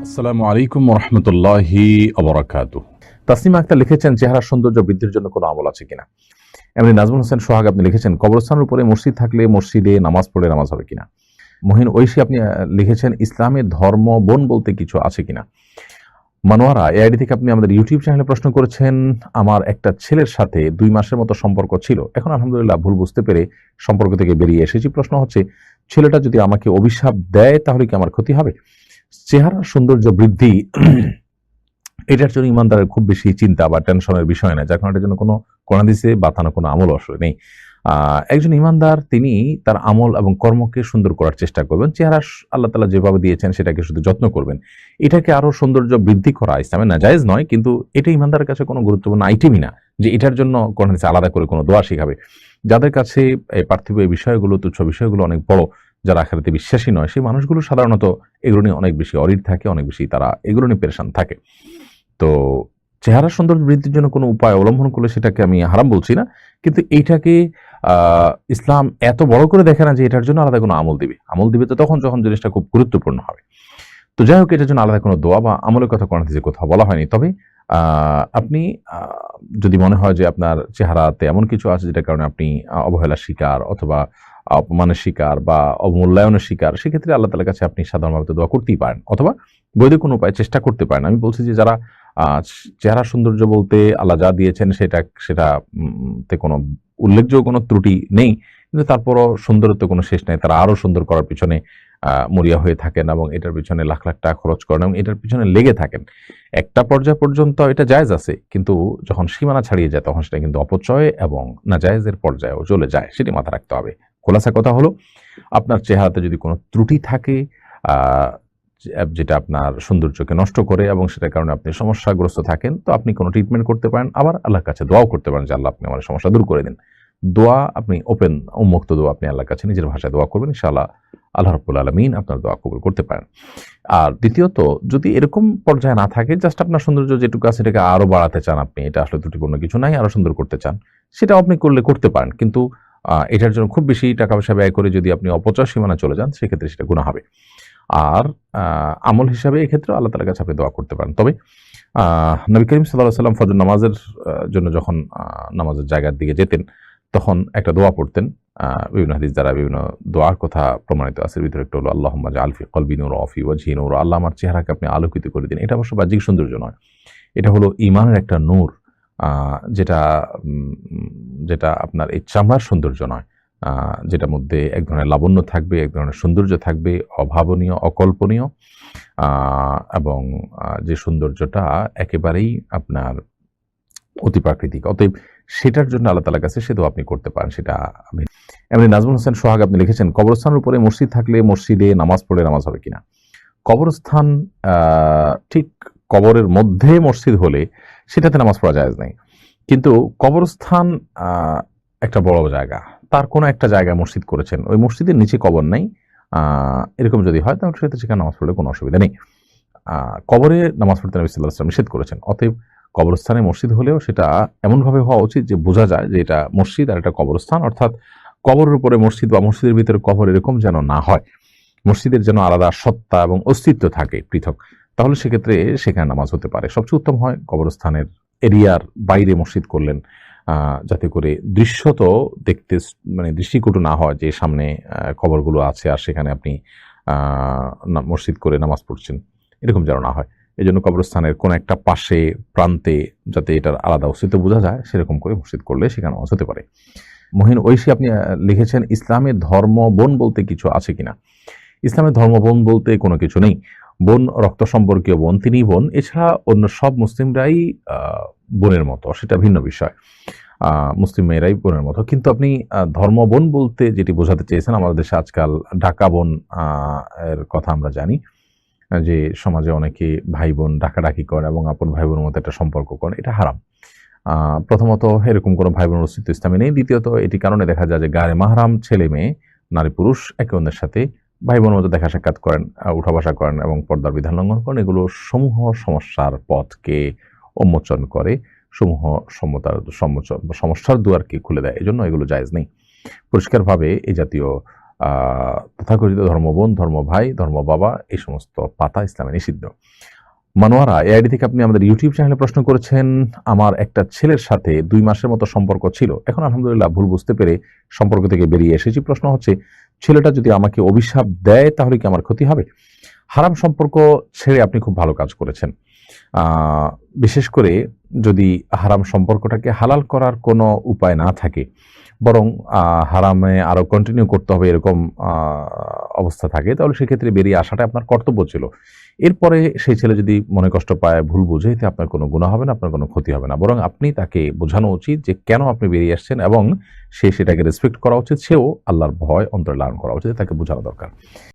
আসসালামু আলাইকুম রহমতুল্লাহি অবরাকাতু তাসনিমা আক্তার লিখেছেন, চেহারা সৌন্দর্য বৃদ্ধির জন্য কোনো আমল আছে কিনা? এমনি নাজমুল হোসেন সোহাগ আপনি লিখেছেন কবরস্থানের উপরে মসজিদ থাকলে মসজিদে নামাজ পড়ে নামাজ হবে কিনা? মহিন ঐশী আপনি লিখেছেন ইসলামের ধর্ম বোন বলতে কিছু আছে কিনা? মানোয়ারা এআইডি থেকে আপনি আমাদের ইউটিউব চ্যানেলে প্রশ্ন করেছেন, আমার একটা ছেলের সাথে দুই মাসের মতো সম্পর্ক ছিল। এখন আলহামদুলিল্লাহ ভুল বুঝতে পেরে সম্পর্ক থেকে বেরিয়ে এসেছি। প্রশ্ন হচ্ছে, ছেলেটা যদি আমাকে অভিশাপ দেয় তাহলে কি আমার ক্ষতি হবে? চেহারার সৌন্দর্য বৃদ্ধি, এটার জন্য ইমানদারের খুব বেশি চিন্তা বা টেনশনের বিষয় না যার কারণে এটার জন্য কোনো কোনাদিসে বাতানো কোনো আমল আসলে নেই। একজন ইমানদার, তিনি তার আমল এবং কর্মকে সুন্দর করার চেষ্টা করবেন। চেহারা আল্লাহ তালা যেভাবে দিয়েছেন, সেটাকে শুধু যত্ন করবেন। এটাকে আরও সৌন্দর্য বৃদ্ধি করা ইসলামে না জায়েজ নয়, কিন্তু এটা ইমানদারের কাছে কোনো গুরুত্বপূর্ণ আইটেমই না, যে এটার জন্য কোরআন আলাদা করে কোনো দোয়া শিখাবে। যাদের কাছে এই পার্থিব এই বিষয়গুলো, তুচ্ছ বিষয়গুলো অনেক বড় যারা আখেরাতে বিশ্বাসী নয়, সেই মানুষগুলো সাধারণত এগুলো নিয়ে অনেক বেশি অরিট থাকে, অনেক বেশি তারা এগুলো নিয়ে পেরেশান থাকে। তো চেহারা সৌন্দর্য বৃদ্ধির জন্য কোনো উপায় অবলম্বন করলে সেটাকে আমি হারাম বলছি না, কিন্তু এইটাকে ইসলাম এত বড় করে দেখে না যে এটার জন্য আলাদা কোনো আমল দিবে। আমল দিবে তো তখন, যখন জিনিসটা খুব গুরুত্বপূর্ণ হবে। তো যাই হোক এটার জন্য আলাদা কোনো দোয়া বা আমলের কথা কোনো যে কোথাও বলা হয়নি। তবে আপনি যদি মনে হয় যে আপনার চেহারাতে এমন কিছু আছে যেটার কারণে আপনি অবহেলার শিকার অথবা অপমানের শিকার বা অবমূল্যায়নের শিকার, সেক্ষেত্রে আল্লাহ তালার কাছে আপনি সাধারণভাবে দোয়া করতেই পারেন অথবা বৈধ কোনো উপায় চেষ্টা করতে পারেন। আমি বলছি যে যারা চেহারা সৌন্দর্য বলতে আল্লাহ যা দিয়েছেন সেটা সেটা তে কোনো উল্লেখযোগ্য কোনো ত্রুটি নেই। কিন্তু তারপরও সুন্দরত্ব কোনো শেষ নেই, তারা আরও সুন্দর করার পিছনে মরিয়া হয়ে থাকেন এবং এটার পিছনে লাখ লাখ টাকা খরচ করেন এবং এটার পিছনে লেগে থাকেন। একটা পর্যায় পর্যন্ত এটা জায়জ আছে, কিন্তু যখন সীমানা ছাড়িয়ে যায় তখন সেটা কিন্তু অপচয় এবং না জায়েজের পর্যায়েও চলে যায়, সেটি মাথা রাখতে হবে। খোলাসা কথা হলো, আপনার চেহারাতে যদি কোনো ত্রুটি থাকে যেটা আপনার সৌন্দর্যকে নষ্ট করে এবং সেটার কারণে আপনি সমস্যাগ্রস্ত থাকেন, তো আপনি কোনো ট্রিটমেন্ট করতে পারেন। আবার আল্লাহর কাছে দোয়াও করতে পারেন যে, আল্লাহ, আপনি আমার সমস্যা দূর করে দিন। দোয়া আপনি ওপেন উন্মুক্ত দোয়া আপনি আল্লাহর কাছে নিজের ভাষায় দোয়া করবেন, ইনশাআল্লাহ আল্লাহ রব্বুল আলমিন আপনার দোয়া কবুল করতে পারেন। আর দ্বিতীয়ত, যদি এরকম পর্যায়ে না থাকে জাস্ট আপনার সৌন্দর্য যেটুকু আছে, এটাকে আরও বাড়াতে চান আপনি, এটা আসলে ত্রুটিপূর্ণ কিছু নাই, আরও সুন্দর করতে চান সেটা আপনি করলে করতে পারেন। কিন্তু এটার জন্য খুব বেশি টাকা পয়সা ব্যয় করে যদি আপনি অপচয় সীমানা চলে যান, সেক্ষেত্রে সেটা গুণা হবে। আর আমল হিসাবে এক্ষেত্রে আল্লাহ তালার কাছে আপনি দোয়া করতে পারেন। তবে নবী করিম সাল্লাহ সাল্লাম ফজর নামাজের জন্য যখন নামাজের জায়গার দিকে যেতেন, তখন একটা দোয়া পড়তেন বিভিন্ন হাদিস দ্বারা বিভিন্ন দোয়ার কথা প্রমাণিত আছে। এর ভিতরে একটা হলো আল্লাহ আলফি কলবি নূর অফি ওয়াজি নূর। আল্লাহ আমার চেহারাকে আপনি আলোকিত করে দিন। এটা অবশ্য বাহ্যিক সৌন্দর্য নয়। এটা হলো ইমানের একটা নূর যেটা যেটা আপনার এই চামড়ার সৌন্দর্য নয়। যেটার মধ্যে এক ধরনের লাবণ্য থাকবে, এক ধরনের সৌন্দর্য থাকবে, অভাবনীয়, অকল্পনীয়। এবং যে সৌন্দর্যটা একেবারেই আপনার অতি প্রাকৃতিক। অতএব সেটার জন্য আল্লাহ তালার কাছে সে তো আপনি করতে পারেন, সেটা আমি এমনি নাজমুল হোসেন সোহাগ আপনি লিখেছেন, কবরস্থানের উপরে মসজিদ থাকলে মসজিদে নামাজ পড়ে নামাজ হবে কিনা? কবরস্থান ঠিক কবরের মধ্যে মসজিদ হলে সেটাতে নামাজ পড়া যায় নাই। কিন্তু কবরস্থান একটা বড় জায়গা। তার কোনো একটা জায়গায় মসজিদ করেছেন, ওই মসজিদের নিচে কবর নেই। এরকম যদি হয়, তাহলে সেটা সেখানে নামাজ পড়লে কোনো অসুবিধা নেই। কবরে নামাজ পড়তে নবী সাল্লাহ নিষেধ করেছেন। অতএব কবরস্থানে মসজিদ হলেও সেটা এমনভাবে হওয়া উচিত যে বোঝা যায় যে এটা মসজিদ আর এটা কবরস্থান, অর্থাৎ কবরের উপরে মসজিদ বা মসজিদের ভিতরে কবর এরকম যেন না হয়। মসজিদের যেন আলাদা সত্তা এবং অস্তিত্ব থাকে পৃথক, তাহলে সেক্ষেত্রে সেখানে নামাজ হতে পারে। সবচেয়ে উত্তম হয় কবরস্থানের এরিয়ার বাইরে মসজিদ করলেন যাতে করে দৃশ্যত দেখতে মানে দৃষ্টিকটু না হয় যে সামনে কবরগুলো আছে আর সেখানে আপনি মসজিদ করে নামাজ পড়ছেন, এরকম যেন না হয়। এই জন্য কবরস্থানের কোন একটা পাশে, প্রান্তে যাতে এটার আলাদা অস্তিত্ব বোঝা যায়, সেরকম করে মসজিদ করলে সেখানে নামাজ হতে পারে। মহিন ঐশী, আপনি লিখেছেন, ইসলামের ধর্ম বোন বলতে কিছু আছে কিনা ইসলামের ধর্ম বোন বলতে কোনো কিছু নেই। বোন, রক্ত সম্পর্কীয় বোন, তিনি বোন। এছাড়া অন্য সব মুসলিমরাই বোনের মতো, সেটা ভিন্ন বিষয়। মুসলিম মেয়েরাই বোনের মতো। কিন্তু আপনি ধর্ম বোন বলতে যেটি বোঝাতে চেয়েছেন, আমাদের দেশে আজকাল ঢাকা বোন এর কথা আমরা জানি। যে সমাজে অনেকে ভাই বোন ডাকাডাকি করে এবং আপন ভাই বোনের মতো একটা সম্পর্ক করে, এটা হারাম। প্রথমত এরকম কোনো ভাই বোনের অস্তিত্ব ইসলামে নেই। দ্বিতীয়ত, এটি কারণে দেখা যায় যে গায়ে মাহারাম ছেলে মেয়ে, নারী পুরুষ, একে অন্যের সাথে ভাই বোনের মতো দেখা সাক্ষাৎ করেন উঠা বসা করেন এবং পর্দার বিধান লঙ্ঘন করেন। এগুলো সমূহ সমস্যার পথকে উন্মোচন করে, সমূহ সমতার সমস্যার দুয়ারকে খুলে দেয়। এজন্য এগুলো জায়েজ নেই। পরিষ্কারভাবে এই জাতীয় তথাকথিত ধর্মবোন ধর্ম ভাই ধর্ম বাবা এই সমস্ত পাতা ইসলামে নিষিদ্ধ। মানোয়ারা, এআইডি থেকে আপনি আমাদের ইউটিউব চ্যানেলে প্রশ্ন করেছেন, আমার একটা ছেলের সাথে দুই মাসের মতো সম্পর্ক ছিল। এখন আলহামদুলিল্লাহ ভুল বুঝতে পেরে সম্পর্ক থেকে বেরিয়ে এসেছি। প্রশ্ন হচ্ছে, ছেলেটা যদি আমাকে অভিশাপ দেয়, তাহলে কি আমার ক্ষতি হবে? হারাম সম্পর্ক ছেড়ে আপনি খুব ভালো কাজ করেছেন। বিশেষ করে যদি হারাম সম্পর্কটাকে হালাল করার কোনো উপায় না থাকে, বরং হারামে আরও কন্টিনিউ করতে হবে এরকম অবস্থা থাকে, তাহলে সেক্ষেত্রে বেরিয়ে আসাটা আপনার কর্তব্য ছিল। এরপরে সেই ছেলে যদি মনে কষ্ট পায়, ভুল বুঝে, এতে আপনার কোনো গুণা হবে না, আপনার কোনো ক্ষতি হবে না। বরং আপনি তাকে বোঝানো উচিত যে কেন আপনি বেরিয়ে আসছেন এবং সে সেটাকে রেসপেক্ট করা উচিত, সেও আল্লাহর ভয় অন্তরে লালন করা উচিত, তাকে বোঝানো দরকার।